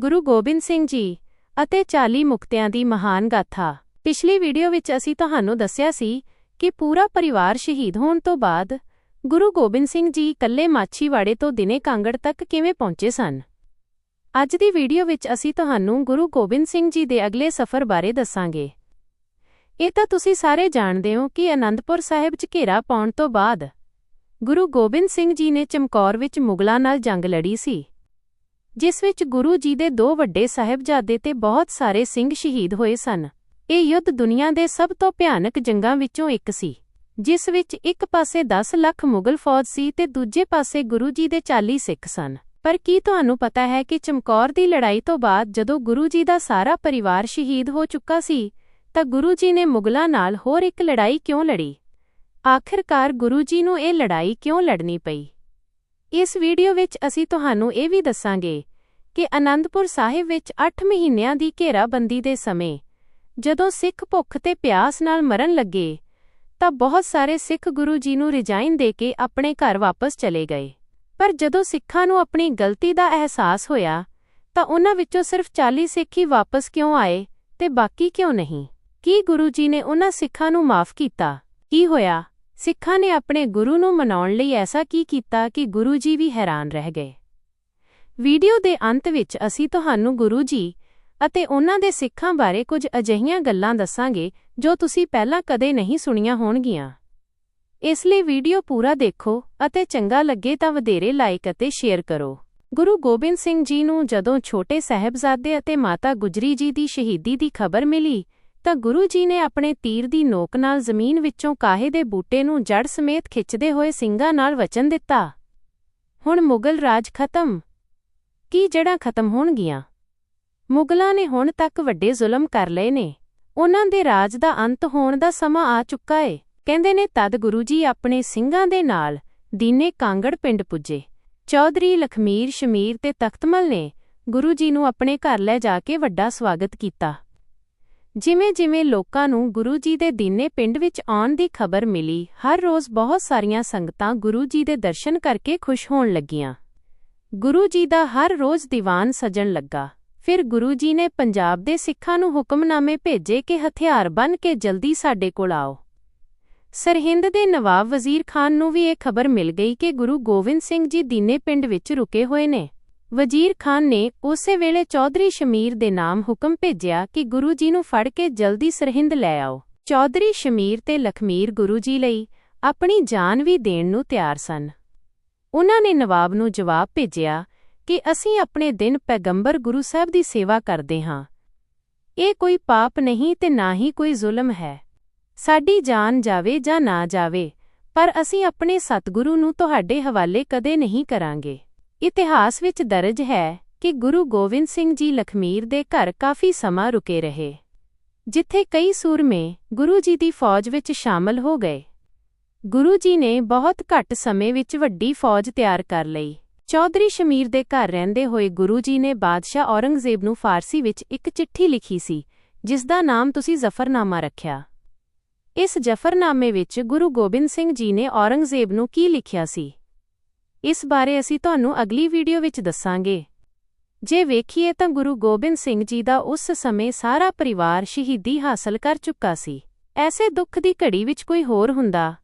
ਗੁਰੂ ਗੋਬਿੰਦ ਸਿੰਘ ਜੀ ਅਤੇ 40 ਮੁਕਤਿਆਂ ਦੀ ਮਹਾਨ ਗਾਥਾ। ਪਿਛਲੀ ਵੀਡੀਓ ਵਿੱਚ ਅਸੀਂ ਤੁਹਾਨੂੰ ਦੱਸਿਆ ਸੀ ਕਿ ਪੂਰਾ ਪਰਿਵਾਰ ਸ਼ਹੀਦ ਹੋਣ ਤੋਂ ਬਾਅਦ ਗੁਰੂ ਗੋਬਿੰਦ ਸਿੰਘ ਜੀ ਇਕੱਲੇ ਮਾਛੀਵਾੜੇ ਤੋਂ ਦਿਨੇ ਕਾਂਗੜ ਤੱਕ ਕਿਵੇਂ ਪਹੁੰਚੇ ਸਨ? ਅੱਜ ਦੀ ਵੀਡੀਓ ਵਿੱਚ ਅਸੀਂ ਤੁਹਾਨੂੰ ਗੁਰੂ ਗੋਬਿੰਦ ਸਿੰਘ ਜੀ ਦੇ ਅਗਲੇ ਸਫ਼ਰ ਬਾਰੇ ਦੱਸਾਂਗੇ। ਇਹ ਤਾਂ ਤੁਸੀਂ ਸਾਰੇ ਜਾਣਦੇ ਹੋ ਕਿ ਅਨੰਦਪੁਰ ਸਾਹਿਬ 'ਚ ਘੇਰਾ ਪਾਉਣ ਤੋਂ ਬਾਅਦ ਗੁਰੂ ਗੋਬਿੰਦ ਸਿੰਘ ਜੀ ਨੇ ਚਮਕੌਰ ਵਿੱਚ ਮੁਗਲਾਂ ਨਾਲ ਜੰਗ ਲੜੀ ਸੀ। ਜਿਸ ਵਿੱਚ ਗੁਰੂ ਜੀ ਦੇ ਦੋ ਵੱਡੇ ਸਾਹਿਬਜ਼ਾਦੇ ਤੇ ਬਹੁਤ ਸਾਰੇ ਸਿੰਘ ਸ਼ਹੀਦ ਹੋਏ ਸਨ। ਇਹ ਯੁੱਧ ਦੁਨੀਆ ਦੇ ਸਭ ਤੋਂ ਭਿਆਨਕ ਜੰਗਾਂ ਵਿੱਚੋਂ ਇੱਕ ਸੀ, ਜਿਸ ਵਿੱਚ ਇੱਕ ਪਾਸੇ 10 ਲੱਖ ਮੁਗਲ ਫੌਜ ਸੀ ਤੇ ਦੂਜੇ ਪਾਸੇ ਗੁਰੂ ਜੀ ਦੇ 40 ਸਿੱਖ ਸਨ। ਪਰ ਕੀ ਤੁਹਾਨੂੰ ਪਤਾ ਹੈ ਕਿ ਚਮਕੌਰ ਦੀ ਲੜਾਈ ਤੋਂ ਬਾਅਦ ਜਦੋਂ ਗੁਰੂ ਜੀ ਦਾ ਸਾਰਾ ਪਰਿਵਾਰ ਸ਼ਹੀਦ ਹੋ ਚੁੱਕਾ ਸੀ, ਤਾਂ ਗੁਰੂ ਜੀ ਨੇ ਮੁਗਲਾਂ ਨਾਲ ਹੋਰ ਇੱਕ ਲੜਾਈ ਕਿਉਂ ਲੜੀ? ਆਖਿਰਕਾਰ ਗੁਰੂ ਜੀ ਨੂੰ ਇਹ ਲੜਾਈ ਕਿਉਂ ਲੜਨੀ ਪਈ? ਇਸ ਵੀਡੀਓ ਵਿੱਚ ਅਸੀਂ ਤੁਹਾਨੂੰ ਇਹ ਵੀ ਦੱਸਾਂਗੇ ਕਿ ਅਨੰਦਪੁਰ ਸਾਹਿਬ ਵਿੱਚ 8 ਮਹੀਨਿਆਂ ਦੀ ਘੇਰਾਬੰਦੀ ਦੇ ਸਮੇਂ ਜਦੋਂ ਸਿੱਖ ਭੁੱਖ ਤੇ ਪਿਆਸ ਨਾਲ ਮਰਨ ਲੱਗੇ, ਤਾਂ ਬਹੁਤ ਸਾਰੇ ਸਿੱਖ ਗੁਰੂ ਜੀ ਨੂੰ ਰਿਜ਼ਾਈਨ ਦੇ ਕੇ ਆਪਣੇ ਘਰ ਵਾਪਸ ਚਲੇ ਗਏ। ਪਰ ਜਦੋਂ ਸਿੱਖਾਂ ਨੂੰ ਆਪਣੀ ਗਲਤੀ ਦਾ ਅਹਿਸਾਸ ਹੋਇਆ, ਤਾਂ ਉਹਨਾਂ ਵਿੱਚੋਂ ਸਿਰਫ 40 ਸਿੱਖ ਹੀ ਵਾਪਸ ਕਿਉਂ ਆਏ ਤੇ ਬਾਕੀ ਕਿਉਂ ਨਹੀਂ? ਕੀ ਗੁਰੂ ਜੀ ਨੇ ਉਹਨਾਂ ਸਿੱਖਾਂ ਨੂੰ ਮਾਫ ਕੀਤਾ? ਕੀ ਹੋਇਆ? ਸਿੱਖਾਂ ਨੇ ਆਪਣੇ ਗੁਰੂ ਨੂੰ ਮਨਾਉਣ ਲਈ ਐਸਾ ਕੀ ਕੀਤਾ ਕਿ ਗੁਰੂ ਜੀ ਵੀ ਹੈਰਾਨ ਰਹਿ ਗਏ? ਵੀਡੀਓ ਦੇ ਅੰਤ ਵਿੱਚ ਅਸੀਂ ਤੁਹਾਨੂੰ ਗੁਰੂ ਜੀ ਅਤੇ ਉਹਨਾਂ ਦੇ ਸਿੱਖਾਂ ਬਾਰੇ ਕੁਝ ਅਜਿਹੀਆਂ ਗੱਲਾਂ ਦੱਸਾਂਗੇ ਜੋ ਤੁਸੀਂ ਪਹਿਲਾਂ ਕਦੇ ਨਹੀਂ ਸੁਣੀਆਂ ਹੋਣਗੀਆਂ। ਇਸ ਲਈ ਵੀਡੀਓ ਪੂਰਾ ਦੇਖੋ ਅਤੇ ਚੰਗਾ ਲੱਗੇ ਤਾਂ ਵਧੇਰੇ ਲਾਈਕ ਅਤੇ ਸ਼ੇਅਰ ਕਰੋ। ਗੁਰੂ ਗੋਬਿੰਦ ਸਿੰਘ ਜੀ ਨੂੰ ਜਦੋਂ ਛੋਟੇ ਸਹਿਬਜ਼ਾਦੇ ਅਤੇ ਮਾਤਾ ਗੁਜਰੀ ਜੀ ਦੀ ਸ਼ਹੀਦੀ ਦੀ ਖਬਰ ਮਿਲੀ, ਤਾਂ ਗੁਰੂ ਜੀ ਨੇ ਆਪਣੇ ਤੀਰ ਦੀ ਨੋਕ ਨਾਲ ਜ਼ਮੀਨ ਵਿੱਚੋਂ ਕਾਹੇ ਦੇ ਬੂਟੇ ਨੂੰ ਜੜ ਸਮੇਤ ਖਿੱਚਦੇ ਹੋਏ ਸਿੰਘਾਂ ਨਾਲ ਵਚਨ ਦਿੱਤਾ। ਹੁਣ ਮੁਗਲ ਰਾਜ ਖਤਮ। ਕੀ ਜੜ੍ਹਾਂ ਖਤਮ ਹੋਣਗੀਆਂ? ਮੁਗਲਾਂ ਨੇ ਹੁਣ ਤੱਕ ਵੱਡੇ ਜ਼ੁਲਮ ਕਰ ਲਏ ਨੇ। ਉਹਨਾਂ ਦੇ ਰਾਜ ਦਾ ਅੰਤ ਹੋਣ ਦਾ ਸਮਾਂ ਆ ਚੁੱਕਾ ਏ। ਕਹਿੰਦੇ ਨੇ, ਤਦ ਗੁਰੂ ਜੀ ਆਪਣੇ ਸਿੰਘਾਂ ਦੇ ਨਾਲ ਦੀਨੇ ਕਾਂਗੜ ਪਿੰਡ ਪੁੱਜੇ। ਚੌਧਰੀ ਲਖਮੀਰ ਸ਼ਮੀਰ ਤੇ ਤਖਤਮਲ ਨੇ ਗੁਰੂ ਜੀ ਨੂੰ ਆਪਣੇ ਘਰ ਲੈ ਜਾ ਕੇ ਵੱਡਾ ਸਵਾਗਤ ਕੀਤਾ। ਜਿਵੇਂ-ਜਿਵੇਂ ਲੋਕਾਂ ਨੂੰ ਗੁਰੂ ਜੀ ਦੇ ਦੀਨੇ ਪਿੰਡ ਵਿੱਚ ਆਉਣ ਦੀ ਖਬਰ ਮਿਲੀ, ਹਰ ਰੋਜ਼ ਬਹੁਤ ਸਾਰੀਆਂ ਸੰਗਤਾਂ ਗੁਰੂ ਜੀ ਦੇ ਦਰਸ਼ਨ ਕਰਕੇ ਖੁਸ਼ ਹੋਣ ਲੱਗੀਆਂ। ਗੁਰੂ ਜੀ ਦਾ ਹਰ ਰੋਜ਼ ਦੀਵਾਨ ਸਜਣ ਲੱਗਾ। ਫਿਰ ਗੁਰੂ ਜੀ ਨੇ ਪੰਜਾਬ ਦੇ ਸਿੱਖਾਂ ਨੂੰ ਹੁਕਮਨਾਮੇ ਭੇਜੇ ਕਿ ਹਥਿਆਰ ਬਨ ਕੇ ਜਲਦੀ ਸਾਡੇ ਕੋਲ ਆਓ। ਸਰਹਿੰਦ ਦੇ ਨਵਾਬ ਵਜ਼ੀਰ ਖਾਨ ਨੂੰ ਵੀ ਇਹ ਖਬਰ ਮਿਲ ਗਈ ਕਿ ਗੁਰੂ ਗੋਬਿੰਦ ਸਿੰਘ ਜੀ ਦੀਨੇ ਪਿੰਡ ਵਿੱਚ ਰੁਕੇ ਹੋਏ ਨੇ। ਵਜ਼ੀਰ ਖਾਨ ਨੇ ਉਸੇ ਵੇਲੇ ਚੌਧਰੀ ਸ਼ਮੀਰ ਦੇ ਨਾਮ ਹੁਕਮ ਭੇਜਿਆ ਕਿ ਗੁਰੂ ਜੀ ਨੂੰ ਫੜ ਕੇ ਜਲਦੀ ਸਰਹਿੰਦ ਲੈ ਆਓ। ਚੌਧਰੀ ਸ਼ਮੀਰ ਤੇ ਲਖਮੀਰ ਗੁਰੂ ਜੀ ਲਈ ਆਪਣੀ ਜਾਨ ਵੀ ਦੇਣ ਨੂੰ ਤਿਆਰ ਸਨ। ਉਹਨਾਂ ਨੇ ਨਵਾਬ ਨੂੰ ਜਵਾਬ ਭੇਜਿਆ ਕਿ ਅਸੀਂ ਆਪਣੇ ਦਿਨ ਪੈਗੰਬਰ ਗੁਰੂ ਸਾਹਿਬ ਦੀ ਸੇਵਾ ਕਰਦੇ ਹਾਂ। ਇਹ ਕੋਈ ਪਾਪ ਨਹੀਂ ਤੇ ਨਾ ਹੀ ਕੋਈ ਜ਼ੁਲਮ ਹੈ। ਸਾਡੀ ਜਾਨ ਜਾਵੇ ਜਾਂ ਨਾ ਜਾਵੇ, ਪਰ ਅਸੀਂ ਆਪਣੇ ਸਤਿਗੁਰੂ ਨੂੰ ਤੁਹਾਡੇ ਹਵਾਲੇ ਕਦੇ ਨਹੀਂ ਕਰਾਂਗੇ। ਇਤਿਹਾਸ ਵਿੱਚ ਦਰਜ ਹੈ ਕਿ ਗੁਰੂ ਗੋਬਿੰਦ ਸਿੰਘ ਜੀ ਲਖਮੀਰ ਦੇ ਘਰ ਕਾਫੀ ਸਮਾਂ ਰੁਕੇ ਰਹੇ, ਜਿੱਥੇ ਕਈ ਸੂਰਮੇ ਗੁਰੂ ਜੀ ਦੀ ਫੌਜ ਵਿੱਚ ਸ਼ਾਮਲ ਹੋ ਗਏ। ਗੁਰੂ ਜੀ ਨੇ ਬਹੁਤ ਘੱਟ ਸਮੇਂ ਵਿੱਚ ਵੱਡੀ ਫੌਜ ਤਿਆਰ ਕਰ ਲਈ। ਚੌਧਰੀ ਸ਼ਮੀਰ ਦੇ ਘਰ ਰਹਿੰਦੇ ਹੋਏ ਗੁਰੂ ਜੀ ਨੇ ਬਾਦਸ਼ਾਹ ਔਰੰਗਜ਼ੇਬ ਨੂੰ ਫਾਰਸੀ ਵਿੱਚ ਇੱਕ ਚਿੱਠੀ ਲਿਖੀ ਸੀ, ਜਿਸ ਦਾ ਨਾਮ ਤੁਸੀਂ ਜ਼ਫਰਨਾਮਾ ਰੱਖਿਆ। ਇਸ ਜ਼ਫਰਨਾਮੇ ਵਿੱਚ ਗੁਰੂ ਗੋਬਿੰਦ ਸਿੰਘ ਜੀ ਨੇ ਔਰੰਗਜ਼ੇਬ ਨੂੰ ਕੀ ਲਿਖਿਆ ਸੀ? ਇਸ ਬਾਰੇ ਅਸੀਂ ਤੁਹਾਨੂੰ ਅਗਲੀ ਵੀਡੀਓ ਵਿੱਚ ਦੱਸਾਂਗੇ। ਜੇ ਵੇਖੀਏ ਤਾਂ ਗੁਰੂ ਗੋਬਿੰਦ ਸਿੰਘ ਜੀ ਦਾ ਉਸ ਸਮੇਂ ਸਾਰਾ ਪਰਿਵਾਰ ਸ਼ਹੀਦੀ ਹਾਸਲ ਕਰ ਚੁੱਕਾ ਸੀ। ਐਸੇ ਦੁੱਖ ਦੀ ਘੜੀ ਵਿੱਚ ਕੋਈ ਹੋਰ ਹੁੰਦਾ।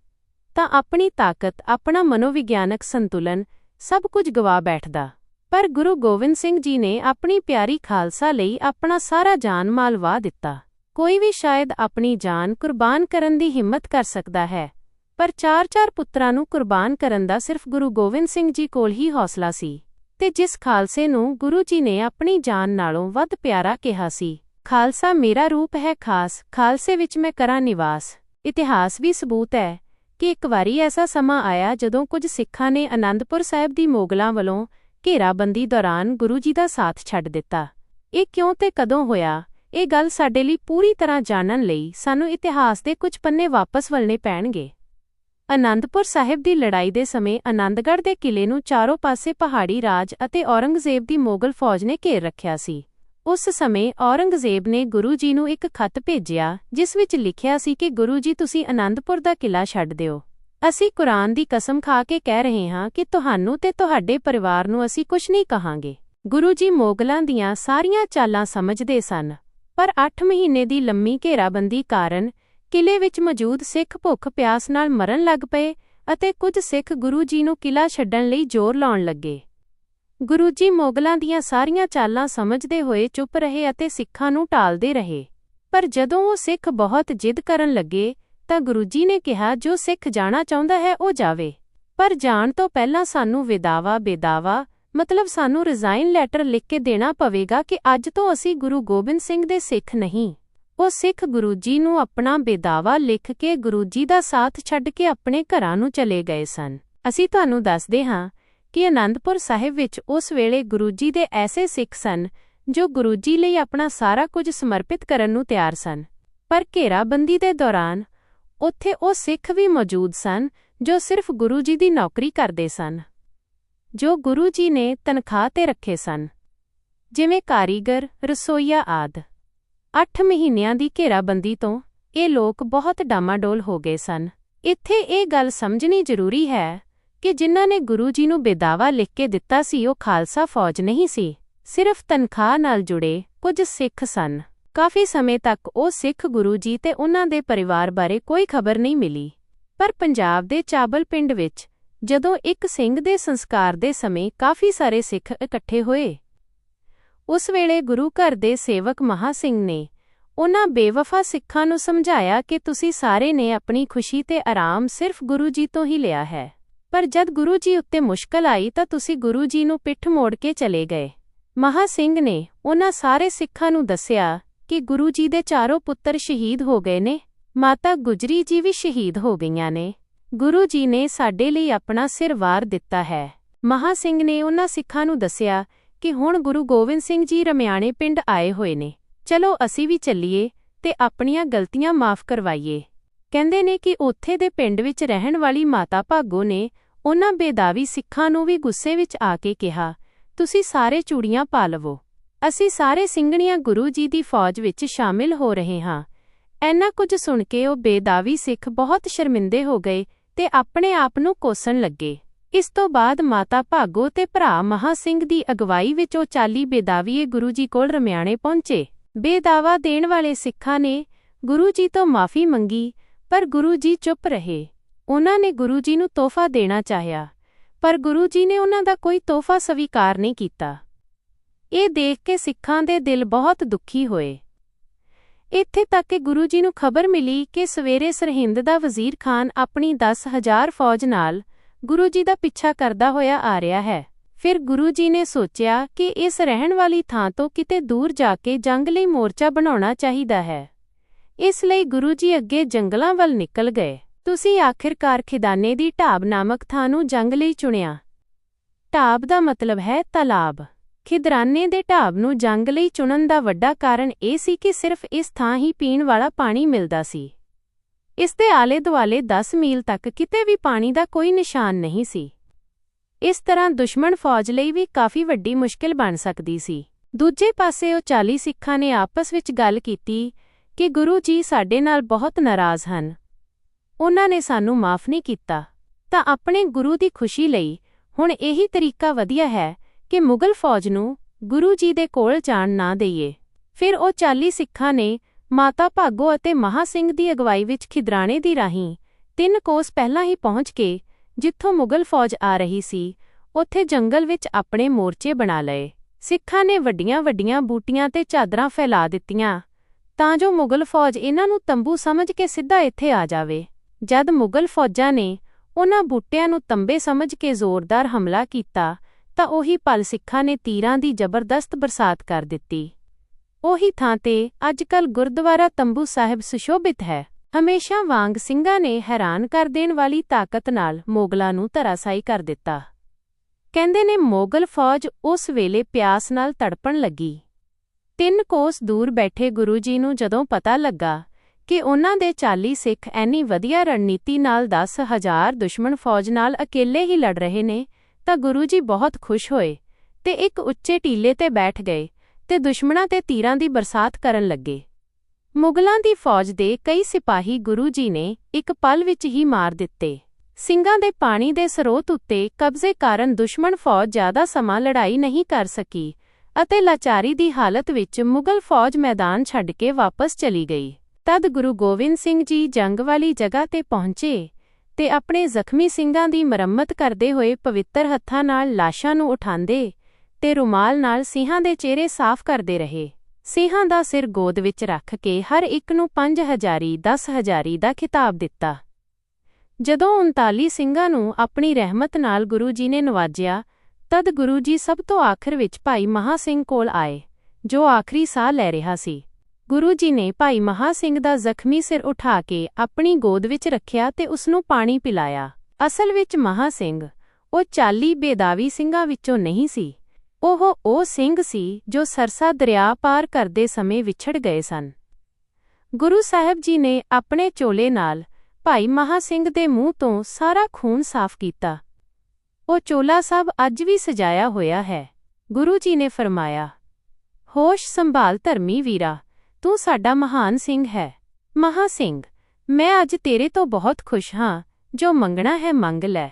ਤਾਂ ਆਪਣੀ ਤਾਕਤ, ਆਪਣਾ ਮਨੋਵਿਗਿਆਨਕ ਸੰਤੁਲਨ ਸਭ ਕੁਝ ਗਵਾ ਬੈਠਦਾ। ਪਰ ਗੁਰੂ ਗੋਬਿੰਦ ਸਿੰਘ ਜੀ ਨੇ ਆਪਣੀ ਪਿਆਰੀ ਖਾਲਸਾ ਲਈ ਆਪਣਾ ਸਾਰਾ ਜਾਨ ਮਾਲ ਵਾ ਦਿੱਤਾ। ਕੋਈ ਵੀ ਸ਼ਾਇਦ ਆਪਣੀ ਜਾਨ ਕੁਰਬਾਨ ਕਰਨ ਦੀ ਹਿੰਮਤ ਕਰ ਸਕਦਾ ਹੈ, ਪਰ ਚਾਰ-ਚਾਰ ਪੁੱਤਰਾਂ ਨੂੰ ਕੁਰਬਾਨ ਕਰਨ ਦਾ ਸਿਰਫ ਗੁਰੂ ਗੋਬਿੰਦ ਸਿੰਘ ਜੀ ਕੋਲ ਹੀ ਹੌਸਲਾ ਸੀ। ਤੇ ਜਿਸ ਖਾਲਸੇ ਨੂੰ ਗੁਰੂ ਜੀ ਨੇ ਆਪਣੀ ਜਾਨ ਨਾਲੋਂ ਵੱਧ ਪਿਆਰਾ ਕਿਹਾ ਸੀ, ਖਾਲਸਾ ਮੇਰਾ ਰੂਪ ਹੈ ਖਾਸ, ਖਾਲਸੇ ਵਿੱਚ ਮੈਂ ਕਰਾਂ ਨਿਵਾਸ। ਇਤਿਹਾਸ ਵੀ ਸਬੂਤ ਹੈ ਕਿ ਇੱਕ ਵਾਰੀ ਐਸਾ ਸਮਾਂ ਆਇਆ ਜਦੋਂ ਕੁਝ ਸਿੱਖਾਂ ਨੇ ਆਨੰਦਪੁਰ ਸਾਹਿਬ ਦੀ ਮੋਗਲਾਂ ਵੱਲੋਂ ਘੇਰਾਬੰਦੀ ਦੌਰਾਨ ਗੁਰੂ ਜੀ ਦਾ ਸਾਥ ਛੱਡ ਦਿੱਤਾ। ਇਹ ਕਿਉਂ ਤੇ ਕਦੋਂ ਹੋਇਆ? ਇਹ ਗੱਲ ਸਾਡੇ ਲਈ ਪੂਰੀ ਤਰ੍ਹਾਂ ਜਾਣਨ ਲਈ ਸਾਨੂੰ ਇਤਿਹਾਸ ਦੇ ਕੁਝ ਪੰਨੇ ਵਾਪਸ ਵਲਣੇ ਪੈਣਗੇ। ਅਨੰਦਪੁਰ ਸਾਹਿਬ ਦੀ ਲੜਾਈ ਦੇ ਸਮੇਂ ਆਨੰਦਗੜ੍ਹ ਦੇ ਕਿਲੇ ਨੂੰ ਚਾਰੋਂ ਪਾਸੇ ਪਹਾੜੀ ਰਾਜ ਅਤੇ ਔਰੰਗਜ਼ੇਬ ਦੀ ਮੋਗਲ ਫੌਜ ਨੇ ਘੇਰ ਰੱਖਿਆ ਸੀ। ਉਸ ਸਮੇਂ ਔਰੰਗਜ਼ੇਬ ਨੇ ਗੁਰੂ ਜੀ ਨੂੰ ਇੱਕ ਖਤ ਭੇਜਿਆ, ਜਿਸ ਵਿੱਚ ਲਿਖਿਆ ਸੀ ਕਿ ਗੁਰੂ ਜੀ ਤੁਸੀਂ ਆਨੰਦਪੁਰ ਦਾ ਕਿਲਾ ਛੱਡ ਦਿਓ। ਅਸੀਂ ਕੁਰਾਨ ਦੀ ਕਸਮ ਖਾ ਕੇ ਕਹਿ ਰਹੇ ਹਾਂ ਕਿ ਤੁਹਾਨੂੰ ਤੇ ਤੁਹਾਡੇ ਪਰਿਵਾਰ ਨੂੰ ਅਸੀਂ ਕੁਝ ਨਹੀਂ ਕਹਾਂਗੇ। ਗੁਰੂ ਜੀ ਮੋਗਲਾਂ ਦੀਆਂ ਸਾਰੀਆਂ ਚਾਲਾਂ ਸਮਝਦੇ ਸਨ, ਪਰ 8 ਮਹੀਨੇ ਦੀ ਲੰਮੀ ਘੇਰਾਬੰਦੀ ਕਾਰਨ ਕਿਲੇ ਵਿੱਚ ਮੌਜੂਦ ਸਿੱਖ ਭੁੱਖ ਪਿਆਸ ਨਾਲ ਮਰਨ ਲੱਗ ਪਏ ਅਤੇ ਕੁਝ ਸਿੱਖ ਗੁਰੂ ਜੀ ਨੂੰ ਕਿਲਾ ਛੱਡਣ ਲਈ ਜ਼ੋਰ ਲਾਉਣ ਲੱਗੇ। ਗੁਰੂ ਜੀ ਮੋਗਲਾਂ ਦੀਆਂ ਸਾਰੀਆਂ ਚਾਲਾਂ ਸਮਝਦੇ ਹੋਏ ਚੁੱਪ ਰਹੇ ਅਤੇ ਸਿੱਖਾਂ ਨੂੰ ਟਾਲਦੇ ਰਹੇ। ਪਰ ਜਦੋਂ ਉਹ ਸਿੱਖ ਬਹੁਤ ਜਿੱਦ ਕਰਨ ਲੱਗੇ, ਤਾਂ ਗੁਰੂ ਜੀ ਨੇ ਕਿਹਾ, ਜੋ ਸਿੱਖ ਜਾਣਾ ਚਾਹੁੰਦਾ ਹੈ, ਉਹ ਜਾਵੇ। ਪਰ ਜਾਣ ਤੋਂ ਪਹਿਲਾਂ ਸਾਨੂੰ ਵਿਦਾਵਾ, ਬੇਦਾਵਾ, ਮਤਲਬ ਸਾਨੂੰ ਰਿਜ਼ਾਈਨ ਲੈਟਰ ਲਿਖ ਕੇ ਦੇਣਾ ਪਵੇਗਾ ਕਿ ਅੱਜ ਤੋਂ ਅਸੀਂ ਗੁਰੂ ਗੋਬਿੰਦ ਸਿੰਘ ਦੇ ਸਿੱਖ ਨਹੀਂ। ਉਹ ਸਿੱਖ ਗੁਰੂ ਜੀ ਨੂੰ ਆਪਣਾ ਬੇਦਾਵਾ ਲਿਖ ਕੇ ਗੁਰੂ ਜੀ ਦਾ ਸਾਥ ਛੱਡ ਕੇ ਆਪਣੇ ਘਰਾਂ ਨੂੰ ਚਲੇ ਗਏ ਸਨ। ਅਸੀਂ ਤੁਹਾਨੂੰ ਦੱਸਦੇ ਹਾਂ ਕਿ ਅਨੰਦਪੁਰ ਸਾਹਿਬ ਵਿੱਚ ਉਸ ਵੇਲੇ ਗੁਰੂ ਜੀ ਦੇ ਐਸੇ ਸਿੱਖ ਸਨ, ਜੋ ਗੁਰੂ ਜੀ ਲਈ ਆਪਣਾ ਸਾਰਾ ਕੁਝ ਸਮਰਪਿਤ ਕਰਨ ਨੂੰ ਤਿਆਰ ਸਨ। ਪਰ ਘੇਰਾਬੰਦੀ ਦੇ ਦੌਰਾਨ, ਉੱਥੇ ਉਹ ਸਿੱਖ ਵੀ ਮੌਜੂਦ ਸਨ, ਜੋ ਸਿਰਫ ਗੁਰੂ ਜੀ ਦੀ ਨੌਕਰੀ ਕਰਦੇ ਸਨ। ਜੋ ਗੁਰੂ ਜੀ ਨੇ ਤਨਖਾਹ ਤੇ ਰੱਖੇ ਸਨ। ਜਿਵੇਂ ਕਾਰੀਗਰ, ਰਸੋਈਆ ਆਦ। 8 ਮਹੀਨਿਆਂ ਦੀ ਘੇਰਾਬੰਦੀ ਤੋਂ ਇਹ ਲੋਕ ਬਹੁਤ ਡਾਮਾਡੋਲ ਹੋ ਗਏ ਸਨ। ਇੱਥੇ ਇਹ ਗੱਲ ਸਮਝਣੀ ਜ਼ਰੂਰੀ ਹੈ ਕਿ ਜਿਨ੍ਹਾਂ ਨੇ ਗੁਰੂ ਜੀ ਨੂੰ ਬੇਦਾਵਾ ਲਿਖ ਕੇ ਦਿੱਤਾ ਸੀ, ਉਹ ਖਾਲਸਾ ਫੌਜ ਨਹੀਂ ਸੀ, ਸਿਰਫ ਤਨਖਾਹ ਨਾਲ ਜੁੜੇ ਕੁਝ ਸਿੱਖ ਸਨ। ਕਾਫੀ ਸਮੇਂ ਤੱਕ ਉਹ ਸਿੱਖ ਗੁਰੂ ਜੀ ਤੇ ਉਹਨਾਂ ਦੇ ਪਰਿਵਾਰ ਬਾਰੇ ਕੋਈ ਖਬਰ ਨਹੀਂ ਮਿਲੀ। ਪਰ ਪੰਜਾਬ ਦੇ ਚਾਬਲ ਪਿੰਡ ਵਿੱਚ ਜਦੋਂ ਇੱਕ ਸਿੰਘ ਦੇ ਸੰਸਕਾਰ ਦੇ ਸਮੇਂ ਕਾਫੀ ਸਾਰੇ ਸਿੱਖ ਇਕੱਠੇ ਹੋਏ, ਉਸ ਵੇਲੇ ਗੁਰੂ ਘਰ ਦੇ ਸੇਵਕ ਮਹਾ ਸਿੰਘ ਨੇ ਉਹਨਾਂ ਬੇਵਫਾ ਸਿੱਖਾਂ ਨੂੰ ਸਮਝਾਇਆ ਕਿ ਤੁਸੀਂ ਸਾਰੇ ਨੇ ਆਪਣੀ ਖੁਸ਼ੀ ਤੇ ਆਰਾਮ ਸਿਰਫ ਗੁਰੂ ਜੀ ਤੋਂ ਹੀ ਲਿਆ ਹੈ। ਪਰ ਜਦ ਗੁਰੂ ਜੀ ਉੱਤੇ ਮੁਸ਼ਕਲ ਆਈ ਤਾਂ ਤੁਸੀਂ ਗੁਰੂ ਜੀ ਨੂੰ ਪਿੱਠ ਮੋੜ ਕੇ ਚਲੇ ਗਏ। ਮਹਾ ਸਿੰਘ ਨੇ ਉਹਨਾਂ ਸਾਰੇ ਸਿੱਖਾਂ ਨੂੰ ਦੱਸਿਆ ਕਿ ਗੁਰੂ ਜੀ ਦੇ ਚਾਰੋਂ ਪੁੱਤਰ ਸ਼ਹੀਦ ਹੋ ਗਏ ਨੇ, ਮਾਤਾ ਗੁਜਰੀ ਜੀ ਵੀ ਸ਼ਹੀਦ ਹੋ ਗਈਆਂ ਨੇ। ਗੁਰੂ ਜੀ ਨੇ ਸਾਡੇ ਲਈ ਆਪਣਾ ਸਿਰ ਵਾਰ ਦਿੱਤਾ ਹੈ। ਮਹਾ ਸਿੰਘ ਨੇ ਉਹਨਾਂ ਸਿੱਖਾਂ ਨੂੰ ਦੱਸਿਆ ਕਿ ਹੁਣ ਗੁਰੂ ਗੋਬਿੰਦ ਸਿੰਘ ਜੀ ਰਮਿਆਣੇ ਪਿੰਡ ਆਏ ਹੋਏ ਨੇ। ਚਲੋ ਅਸੀਂ ਵੀ ਚੱਲੀਏ ਤੇ ਆਪਣੀਆਂ ਗਲਤੀਆਂ ਮਾਫ ਕਰਵਾਈਏ। ਕਹਿੰਦੇ ਨੇ ਕਿ ਉੱਥੇ ਦੇ ਪਿੰਡ ਵਿੱਚ ਰਹਿਣ ਵਾਲੀ ਮਾਤਾ ਭਾਗੋ ਨੇ ਉਹਨਾਂ ਬੇਦਾਵੀ ਸਿੱਖਾਂ ਨੂੰ ਵੀ ਗੁੱਸੇ ਵਿੱਚ ਆ ਕੇ ਕਿਹਾ, ਤੁਸੀਂ ਸਾਰੇ ਚੂੜੀਆਂ ਪਾ ਲਵੋ। ਅਸੀਂ ਸਾਰੇ ਸਿੰਘਣੀਆਂ ਗੁਰੂ ਜੀ ਦੀ ਫੌਜ ਵਿੱਚ ਸ਼ਾਮਿਲ ਹੋ ਰਹੇ ਹਾਂ। ਐਨਾ ਕੁਝ ਸੁਣ ਕੇ ਉਹ ਬੇਦਾਵੀ ਸਿੱਖ ਬਹੁਤ ਸ਼ਰਮਿੰਦੇ ਹੋ ਗਏ ਤੇ ਆਪਣੇ ਆਪ ਨੂੰ ਕੋਸਣ ਲੱਗੇ। ਇਸ ਤੋਂ ਬਾਅਦ ਮਾਤਾ ਭਾਗੋ ਤੇ ਭਰਾ ਮਹਾ ਸਿੰਘ ਦੀ ਅਗਵਾਈ ਵਿੱਚ ਉਹ ਚਾਲੀ ਬੇਦਾਵੀਏ ਗੁਰੂ ਜੀ ਕੋਲ ਰਮਿਆਣੇ ਪਹੁੰਚੇ। ਬੇਦਾਵਾ ਦੇਣ ਵਾਲੇ ਸਿੱਖਾਂ ਨੇ ਗੁਰੂ ਜੀ ਤੋਂ ਮਾਫੀ ਮੰਗੀ, ਪਰ ਗੁਰੂ ਜੀ ਚੁੱਪ ਰਹੇ। ਉਹਨਾਂ ਨੇ ਗੁਰੂ ਜੀ ਨੂੰ ਤੋਹਫਾ ਦੇਣਾ ਚਾਹਿਆ, ਪਰ ਗੁਰੂ ਜੀ ਨੇ ਉਹਨਾਂ ਦਾ ਕੋਈ ਤੋਹਫਾ ਸਵੀਕਾਰ ਨਹੀਂ ਕੀਤਾ। ਇਹ ਦੇਖ ਕੇ ਸਿੱਖਾਂ ਦੇ ਦਿਲ ਬਹੁਤ ਦੁਖੀ ਹੋਏ। ਇੱਥੇ ਤੱਕ ਕਿ ਗੁਰੂ ਜੀ ਨੂੰ ਖਬਰ ਮਿਲੀ ਕਿ ਸਵੇਰੇ ਸਰਹਿੰਦ ਦਾ ਵਜ਼ੀਰ ਖਾਨ ਆਪਣੀ 10000 ਫੌਜ ਨਾਲ ਗੁਰੂ ਜੀ ਦਾ ਪਿੱਛਾ ਕਰਦਾ ਹੋਇਆ ਆ ਰਿਹਾ ਹੈ। ਫਿਰ ਗੁਰੂ ਜੀ ਨੇ ਸੋਚਿਆ ਕਿ ਇਸ ਰਹਿਣ ਵਾਲੀ ਥਾਂ ਤੋਂ ਕਿਤੇ ਦੂਰ ਜਾ ਕੇ ਜੰਗ ਲਈ ਮੋਰਚਾ ਬਣਾਉਣਾ ਚਾਹੀਦਾ ਹੈ। ਇਸ ਲਈ ਗੁਰੂ ਜੀ ਅੱਗੇ ਜੰਗਲਾਂ ਵੱਲ ਨਿਕਲ ਗਏ। ਤੁਸੀਂ ਆਖਿਰਕਾਰ ਖਿਦਾਨੇ ਦੀ ਢਾਬ ਨਾਮਕ ਥਾਂ ਨੂੰ ਜੰਗ ਲਈ ਚੁਣਿਆ। ਢਾਬ ਦਾ ਮਤਲਬ ਹੈ ਤਲਾਬ। ਖਿਦਰਾਨੇ ਦੇ ਢਾਬ ਨੂੰ ਜੰਗ ਲਈ ਚੁਣਨ ਦਾ ਵੱਡਾ ਕਾਰਨ ਇਹ ਸੀ ਕਿ ਸਿਰਫ ਇਸ ਥਾਂ ਹੀ ਪੀਣ ਵਾਲਾ ਪਾਣੀ ਮਿਲਦਾ ਸੀ। ਇਸ ਦੇ ਆਲੇ-ਦੁਆਲੇ 10 ਮੀਲ ਤੱਕ ਕਿਤੇ ਵੀ ਪਾਣੀ ਦਾ ਕੋਈ ਨਿਸ਼ਾਨ ਨਹੀਂ ਸੀ। ਇਸ ਤਰ੍ਹਾਂ ਦੁਸ਼ਮਣ ਫੌਜ ਲਈ ਵੀ ਕਾਫੀ ਵੱਡੀ ਮੁਸ਼ਕਿਲ ਬਣ ਸਕਦੀ ਸੀ। ਦੂਜੇ ਪਾਸੇ ਉਹ 40 ਸਿੱਖਾਂ ਨੇ ਆਪਸ ਵਿੱਚ ਗੱਲ ਕੀਤੀ ਕਿ ਗੁਰੂ ਜੀ ਸਾਡੇ ਨਾਲ ਬਹੁਤ ਨਾਰਾਜ਼ ਹਨ। ਉਹਨਾਂ ਨੇ ਸਾਨੂੰ ਮਾਫ ਨਹੀਂ ਕੀਤਾ। ਤਾਂ ਆਪਣੇ ਗੁਰੂ ਦੀ ਖੁਸ਼ੀ ਲਈ ਹੁਣ ਇਹੀ ਤਰੀਕਾ ਵਧੀਆ ਹੈ ਕਿ ਮੁਗਲ ਫੌਜ ਨੂੰ ਗੁਰੂ ਜੀ ਦੇ ਕੋਲ ਜਾਣ ਨਾ ਦਈਏ। ਫਿਰ ਉਹ 40 ਸਿੱਖਾਂ ਨੇ ਮਾਤਾ ਭਾਗੋ ਅਤੇ ਮਹਾ ਸਿੰਘ ਦੀ ਅਗਵਾਈ ਵਿੱਚ ਖਿਦਰਾਣੇ ਦੀ ਰਾਹੀਂ ਤਿੰਨ ਕੋਸ ਪਹਿਲਾਂ ਹੀ ਪਹੁੰਚ ਕੇ ਜਿੱਥੋਂ ਮੁਗਲ ਫੌਜ ਆ ਰਹੀ ਸੀ, ਉੱਥੇ ਜੰਗਲ ਵਿੱਚ ਆਪਣੇ ਮੋਰਚੇ ਬਣਾ ਲਏ। ਸਿੱਖਾਂ ਨੇ ਵੱਡੀਆਂ-ਵੱਡੀਆਂ ਬੂਟੀਆਂ ਤੇ ਚਾਦਰਾਂ ਫੈਲਾ ਦਿੱਤੀਆਂ ਤਾਂ ਜੋ ਮੁਗਲ ਫੌਜ ਇਹਨਾਂ ਨੂੰ ਤੰਬੂ ਸਮਝ ਕੇ ਸਿੱਧਾ ਇੱਥੇ ਆ ਜਾਵੇ। ਜਦ ਮੁਗਲ ਫੌਜਾਂ ਨੇ ਉਹਨਾਂ ਬੂਟਿਆਂ ਨੂੰ ਤੰਬੇ ਸਮਝ ਕੇ ਜ਼ੋਰਦਾਰ ਹਮਲਾ ਕੀਤਾ, ਤਾਂ ਉਹੀ ਪਲ ਸਿੱਖਾਂ ਨੇ ਤੀਰਾਂ ਦੀ ਜ਼ਬਰਦਸਤ ਬਰਸਾਤ ਕਰ ਦਿੱਤੀ। ਉਹੀ ਥਾਂ ਤੇ ਅੱਜਕੱਲ ਗੁਰਦੁਆਰਾ ਤੰਬੂ ਸਾਹਿਬ ਸੁਸ਼ੋਭਿਤ ਹੈ। ਹਮੇਸ਼ਾ ਵਾਂਗ ਸਿੰਘਾਂ ਨੇ ਹੈਰਾਨ ਕਰ ਦੇਣ ਵਾਲੀ ਤਾਕਤ ਨਾਲ ਮੋਗਲਾਂ ਨੂੰ ਧਰਾਸਾਈ ਕਰ ਦਿੱਤਾ। ਕਹਿੰਦੇ ਨੇ ਮੋਗਲ ਫੌਜ ਉਸ ਵੇਲੇ ਪਿਆਸ ਨਾਲ ਤੜਪਣ ਲੱਗੀ। ਤਿੰਨ ਕੋਸ ਦੂਰ ਬੈਠੇ ਗੁਰੂ ਜੀ ਨੂੰ ਜਦੋਂ ਪਤਾ ਲੱਗਾ ਕਿ ਉਹਨਾਂ ਦੇ 40 ਸਿੱਖ ਐਨੀ ਵਧੀਆ ਰਣਨੀਤੀ ਨਾਲ 10000 ਦੁਸ਼ਮਣ ਫੌਜ ਨਾਲ ਅਕੇਲੇ ਹੀ ਲੜ ਰਹੇ ਨੇ, ਤਾਂ ਗੁਰੂ ਜੀ ਬਹੁਤ ਖੁਸ਼ ਹੋਏ ਤੇ ਇੱਕ ਉੱਚੇ ਟੀਲੇ ਤੇ ਬੈਠ ਗਏ ਤੇ ਦੁਸ਼ਮਣਾਂ ਤੇ ਤੀਰਾਂ ਦੀ ਬਰਸਾਤ ਕਰਨ ਲੱਗੇ। ਮੁਗਲਾਂ ਦੀ ਫੌਜ ਦੇ ਕਈ ਸਿਪਾਹੀ ਗੁਰੂ ਜੀ ਨੇ ਇੱਕ ਪਲ ਵਿੱਚ ਹੀ ਮਾਰ ਦਿੱਤੇ। ਸਿੰਘਾਂ ਦੇ ਪਾਣੀ ਦੇ ਸਰੋਤ ਉੱਤੇ ਕਬਜ਼ੇ ਕਾਰਨ ਦੁਸ਼ਮਣ ਫੌਜ ਜ਼ਿਆਦਾ ਸਮਾਂ ਲੜਾਈ ਨਹੀਂ ਕਰ ਸਕੀ ਅਤੇ ਲਾਚਾਰੀ ਦੀ ਹਾਲਤ ਵਿੱਚ ਮੁਗਲ ਫੌਜ ਮੈਦਾਨ ਛੱਡ ਕੇ ਵਾਪਸ ਚਲੀ ਗਈ। ਤਦ ਗੁਰੂ ਗੋਬਿੰਦ ਸਿੰਘ ਜੀ ਜੰਗ ਵਾਲੀ ਜਗ੍ਹਾ ਤੇ ਪਹੁੰਚੇ ਤੇ ਆਪਣੇ ਜ਼ਖਮੀ ਸਿੰਘਾਂ ਦੀ ਮੁਰੰਮਤ ਕਰਦੇ ਹੋਏ ਪਵਿੱਤਰ ਹੱਥਾਂ ਨਾਲ ਲਾਸ਼ਾਂ ਨੂੰ ਉਠਾਉਂਦੇ ਤੇ ਰੁਮਾਲ ਨਾਲ ਸਿੰਘਾਂ ਦੇ ਚਿਹਰੇ ਸਾਫ਼ ਕਰਦੇ ਰਹੇ। ਸਿੰਘਾਂ ਦਾ ਸਿਰ ਗੋਦ ਵਿੱਚ ਰੱਖ ਕੇ ਹਰ ਇੱਕ ਨੂੰ ਪੰਜ ਹਜ਼ਾਰੀ, ਦਸ ਹਜ਼ਾਰੀ ਦਾ ਖਿਤਾਬ ਦਿੱਤਾ। ਜਦੋਂ 39 ਸਿੰਘਾਂ ਨੂੰ ਆਪਣੀ ਰਹਿਮਤ ਨਾਲ ਗੁਰੂ ਜੀ ਨੇ ਨਵਾਜਿਆ, ਤਦ ਗੁਰੂ ਜੀ ਸਭ ਤੋਂ ਆਖਰ ਵਿੱਚ ਭਾਈ ਮਹਾ ਸਿੰਘ ਕੋਲ ਆਏ, ਜੋ ਆਖਰੀ ਸਾਹ ਲੈ ਰਿਹਾ ਸੀ। ਗੁਰੂ ਜੀ ਨੇ ਭਾਈ ਮਹਾ ਸਿੰਘ ਦਾ ਜ਼ਖਮੀ ਸਿਰ ਉਠਾ ਕੇ ਆਪਣੀ ਗੋਦ ਵਿੱਚ ਰੱਖਿਆ ਤੇ ਉਸ ਨੂੰ ਪਾਣੀ ਪਿਲਾਇਆ। ਅਸਲ ਵਿੱਚ ਮਹਾ ਸਿੰਘ, ਉਹ 40 ਬੇਦਾਵੀ ਸਿੰਘਾਂ ਵਿੱਚੋਂ ਨਹੀਂ ਸੀ। ਉਹ ਉਹ ਸਿੰਘ ਸੀ ਜੋ ਸਰਸਾ ਦਰਿਆ ਪਾਰ ਕਰਦੇ ਸਮੇਂ ਵਿਛੜ ਗਏ ਸਨ। ਗੁਰੂ ਸਾਹਿਬ ਜੀ ਨੇ ਆਪਣੇ ਚੋਲੇ ਨਾਲ ਭਾਈ ਮਹਾ ਸਿੰਘ ਦੇ ਮੂੰਹ ਤੋਂ ਸਾਰਾ ਖੂਨ ਸਾਫ਼ ਕੀਤਾ। ਉਹ ਚੋਲਾ ਸਭ ਅੱਜ ਵੀ ਸਜਾਇਆ ਹੋਇਆ ਹੈ। ਗੁਰੂ ਜੀ ਨੇ ਫਰਮਾਇਆ, ਹੋਸ਼ ਸੰਭਾਲ ਧਰਮੀ ਵੀਰਾ ਤੂੰ ਸਾਡਾ ਮਹਾਨ ਸਿੰਘ ਹੈ। ਮਹਾ ਸਿੰਘ, ਮੈਂ ਅੱਜ ਤੇਰੇ ਤੋਂ ਬਹੁਤ ਖੁਸ਼ ਹਾਂ, ਜੋ ਮੰਗਣਾ ਹੈ ਮੰਗ ਲੈ।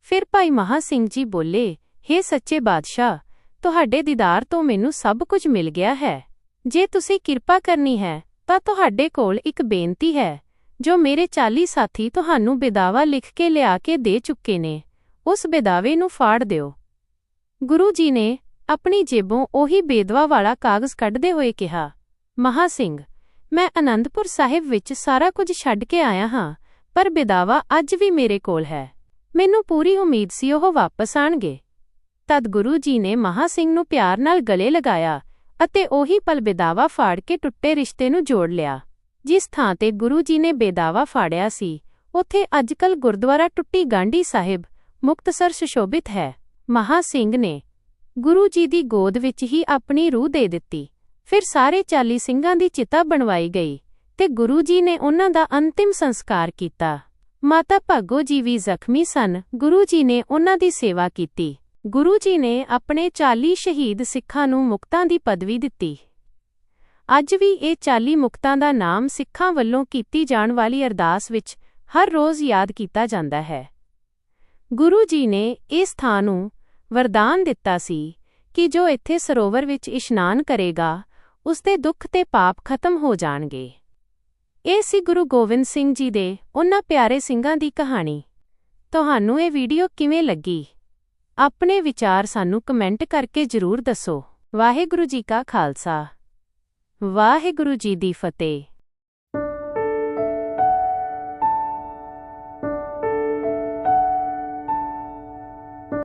ਫਿਰ ਭਾਈ ਮਹਾ ਸਿੰਘ ਜੀ ਬੋਲੇ, ਹੇ ਸੱਚੇ ਬਾਦਸ਼ਾਹ, ਤੁਹਾਡੇ ਦੀਦਾਰ ਤੋਂ ਮੈਨੂੰ ਸਭ ਕੁਝ ਮਿਲ ਗਿਆ ਹੈ। ਜੇ ਤੁਸੀਂ ਕਿਰਪਾ ਕਰਨੀ ਹੈ, ਤਾਂ ਤੁਹਾਡੇ ਕੋਲ ਇੱਕ ਬੇਨਤੀ ਹੈ, ਜੋ ਮੇਰੇ 40 ਸਾਥੀ ਤੁਹਾਨੂੰ ਬੇਦਾਵਾ ਲਿਖ ਕੇ ਲਿਆ ਕੇ ਦੇ ਚੁੱਕੇ ਨੇ, ਉਸ ਬੇਦਾਵੇ ਨੂੰ ਫਾੜ ਦਿਓ। ਗੁਰੂ ਜੀ ਨੇ ਆਪਣੀ ਜੇਬੋਂ ਉਹੀ ਬੇਦਵਾ ਵਾਲਾ ਕਾਗਜ਼ ਕੱਢਦੇ ਹੋਏ ਕਿਹਾ ਮਹਾ ਸਿੰਘ, ਮੈਂ ਅਨੰਦਪੁਰ ਸਾਹਿਬ ਵਿੱਚ ਸਾਰਾ ਕੁਝ ਛੱਡ ਕੇ ਆਇਆ ਹਾਂ, ਪਰ ਬੇਦਾਵਾ ਅੱਜ ਵੀ ਮੇਰੇ ਕੋਲ ਹੈ। ਮੈਨੂੰ ਪੂਰੀ ਉਮੀਦ ਸੀ ਉਹ ਵਾਪਸ ਆਣਗੇ। ਤਦ ਗੁਰੂ ਜੀ ਨੇ ਮਹਾ ਸਿੰਘ ਨੂੰ ਪਿਆਰ ਨਾਲ ਗਲੇ ਲਗਾਇਆ ਅਤੇ ਉਹੀ ਪਲ ਬੇਦਾਵਾ ਫਾੜ ਕੇ ਟੁੱਟੇ ਰਿਸ਼ਤੇ ਨੂੰ ਜੋੜ ਲਿਆ। ਜਿਸ ਥਾਂ ਤੇ ਗੁਰੂ ਜੀ ਨੇ ਬੇਦਾਵਾ ਫਾੜਿਆ ਸੀ, ਉੱਥੇ ਅੱਜਕੱਲ ਗੁਰਦੁਆਰਾ ਟੁੱਟੀ ਗਾਂਢੀ ਸਾਹਿਬ ਮੁਕਤਸਰ ਸੁਸ਼ੋਭਿਤ ਹੈ। ਮਹਾ ਸਿੰਘ ਨੇ ਗੁਰੂ ਜੀ ਦੀ ਗੋਦ ਵਿੱਚ ਹੀ ਆਪਣੀ ਰੂਹ ਦੇ ਦਿੱਤੀ। ਫਿਰ ਸਾਰੇ 40 ਸਿੰਘਾਂ ਦੀ ਚਿਤਾ ਬਣਵਾਈ ਗਈ ਤੇ ਗੁਰੂ ਜੀ ਨੇ ਉਹਨਾਂ ਦਾ ਅੰਤਿਮ ਸੰਸਕਾਰ ਕੀਤਾ। ਮਾਤਾ ਭਾਗੋ ਜੀ ਵੀ ਜ਼ਖਮੀ ਸਨ। ਗੁਰੂ ਜੀ ਨੇ ਉਹਨਾਂ ਦੀ ਸੇਵਾ ਕੀਤੀ। ਗੁਰੂ ਜੀ ਨੇ ਆਪਣੇ 40 ਸ਼ਹੀਦ ਸਿੱਖਾਂ ਨੂੰ ਮੁਕਤਾਂ ਦੀ ਪਦਵੀ ਦਿੱਤੀ। ਅੱਜ ਵੀ ਇਹ 40 ਮੁਕਤਾਂ ਦਾ ਨਾਮ ਸਿੱਖਾਂ ਵੱਲੋਂ ਕੀਤੀ ਜਾਣ ਵਾਲੀ ਅਰਦਾਸ ਵਿੱਚ ਹਰ ਰੋਜ਼ ਯਾਦ ਕੀਤਾ ਜਾਂਦਾ ਹੈ। ਗੁਰੂ ਜੀ ਨੇ ਇਸ ਥਾਂ ਨੂੰ ਵਰਦਾਨ ਦਿੱਤਾ ਸੀ ਕਿ ਜੋ ਇੱਥੇ ਸਰੋਵਰ ਵਿੱਚ ਇਸ਼ਨਾਨ ਕਰੇਗਾ ਉਸ ਦੇ ਦੁੱਖ ਤੇ ਪਾਪ ਖਤਮ ਹੋ ਜਾਣਗੇ। ਇਹ ਸੀ ਗੁਰੂ ਗੋਬਿੰਦ ਸਿੰਘ ਜੀ ਦੇ ਉਹਨਾਂ ਪਿਆਰੇ ਸਿੰਘਾਂ ਦੀ ਕਹਾਣੀ। ਤੁਹਾਨੂੰ ਇਹ ਵੀਡੀਓ ਕਿਵੇਂ ਲੱਗੀ? ਆਪਣੇ ਵਿਚਾਰ ਸਾਨੂੰ ਕਮੈਂਟ ਕਰਕੇ ਜ਼ਰੂਰ ਦੱਸੋ। ਵਾਹਿਗੁਰੂ ਜੀ ਕਾ ਖਾਲਸਾ। ਵਾਹਿਗੁਰੂ ਜੀ ਦੀ ਫਤਿਹ।